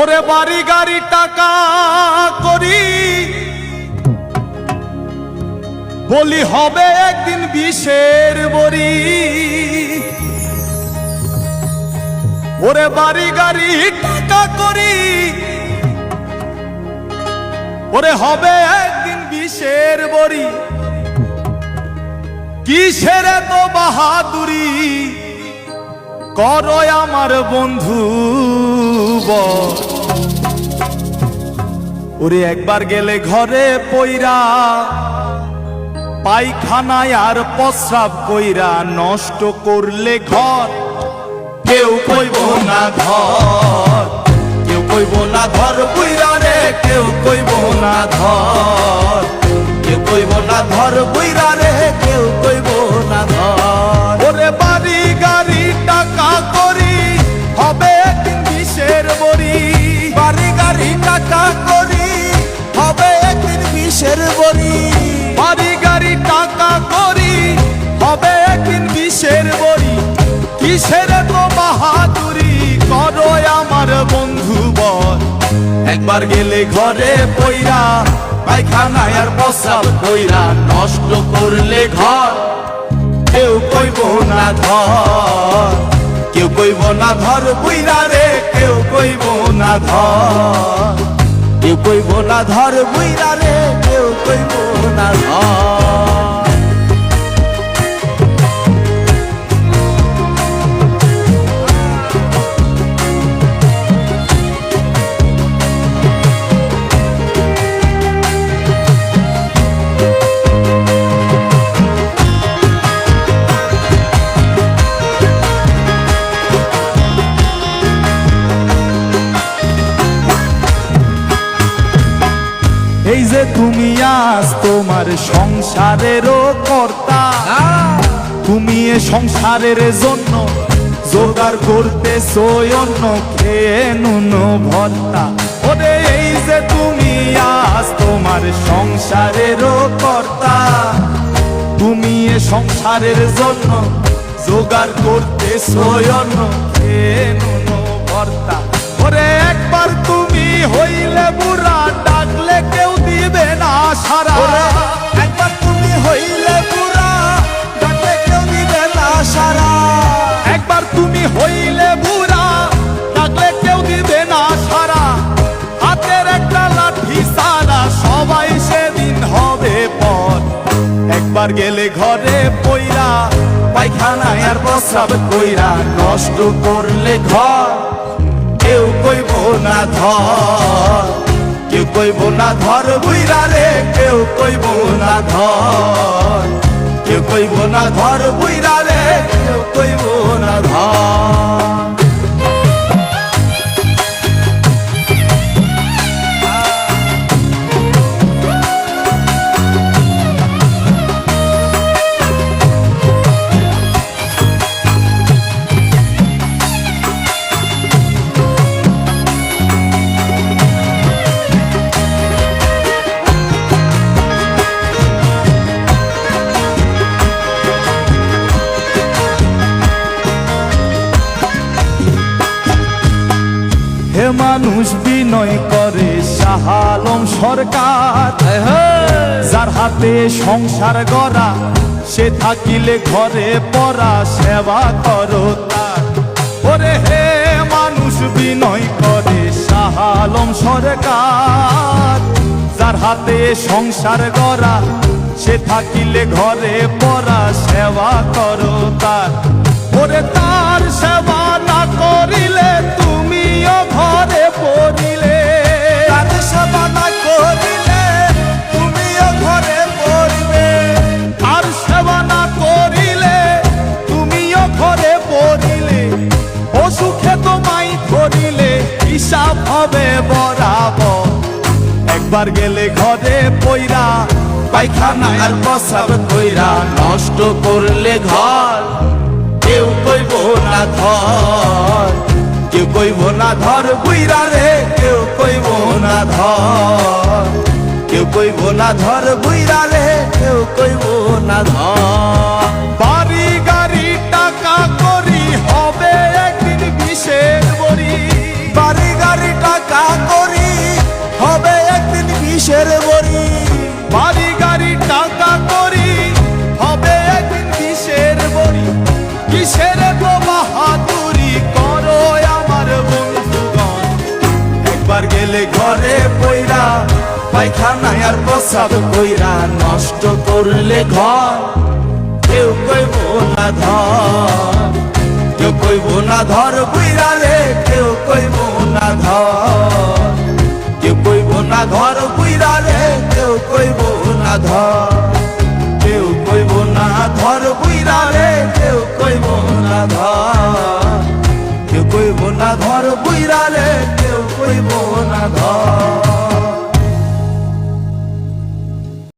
ওরে বাড়ি গাড়ি টাকা করি। বলি হবে একদিন বিশের বড়ি। ওরে বাড়ি গাড়ি টাকা করি। ওরে হবে একদিন বিশের বড়ি। কিসের তো বাহাদুরি? করো আমার বন্ধু। ওরে একবার গেলে ঘরে পইরা, পায়খানায় আর প্রস্রাব কইরা নষ্ট করলে ঘর। কেউ কইব না ধর কেউ কইব না ধর বুইরা রে, কেউ কইব না ধর কেউ কইব না ধর বুইরা রে, কেউ কইব না ধর ওরে একবার গেলে ঘরে পইরা, পায়খানায় আর প্রস্রাব কইরা, নষ্ট করলে ঘর। কেউ কইব না ধর কেউ কইব না ধর বুইরা রে, কেউ কইব না ধর কেউ কইব না ধর বুইরা রে, কেউ কইব না ধর যে তুমি আজ তোমার সংসারেরও কর্তা। তুমি এ সংসারের জন্য জোগাড় করতে অন্য খেয়ে নুন ভর্তা। ওরে এই যে তুমি আজ তোমার সংসারেরও কর্তা। তুমি এ সংসারের জন্য জোগাড় করতে অন্য খেয়ে নুন ভর্তা। ওরে একবার তুমি হইলে বুড়া ডাকলে কেউ একবার গেলে ঘরে পইরা পায়খানায় আর প্রস্রাব কইরা, নষ্ট করলে ঘর। কেউ কইব না ধর কেউ কইব না ধর বুইরা রে, কেউ কইব না ধর কেউ কইব না ধর বুইরা রে, কেউ কইব না ধর মানুষ বিনয় করে শাহালম সরকার। যার হাতে সংসার গড়া, সে থাকিলে ঘরে পড়া, সেবা করো তার। হে মানুষ বিনয় করে শাহালম সরকার। যার হাতে সংসার গড়া, সে থাকিলে ঘরে পড়া, সেবা করো তার সেবা একবার গেলে ঘরে পইরা, পায়খানা আর প্রসাব কইরা। নষ্ট করলে ঘর, কেউ কইব না ধর কেউ কইব না ধর বুইরা রে, কেউ কইব না ধর কেউ কইব না ধর বুইরা রে, কেউ কইব না ধর কিসের বড়ি বাড়ি, গাড়ি, টাকা, করি, হবে একদিন কিসের বড়ি? কিসের বাহাদুরি করো আমার বন্ধুগণ। একবার গেলে ঘরে পায়খানায় আর প্রসাদ কইরা নষ্ট করলে ঘর। কেউ কইব না ধর, কেউ কইব না ধর বুইরার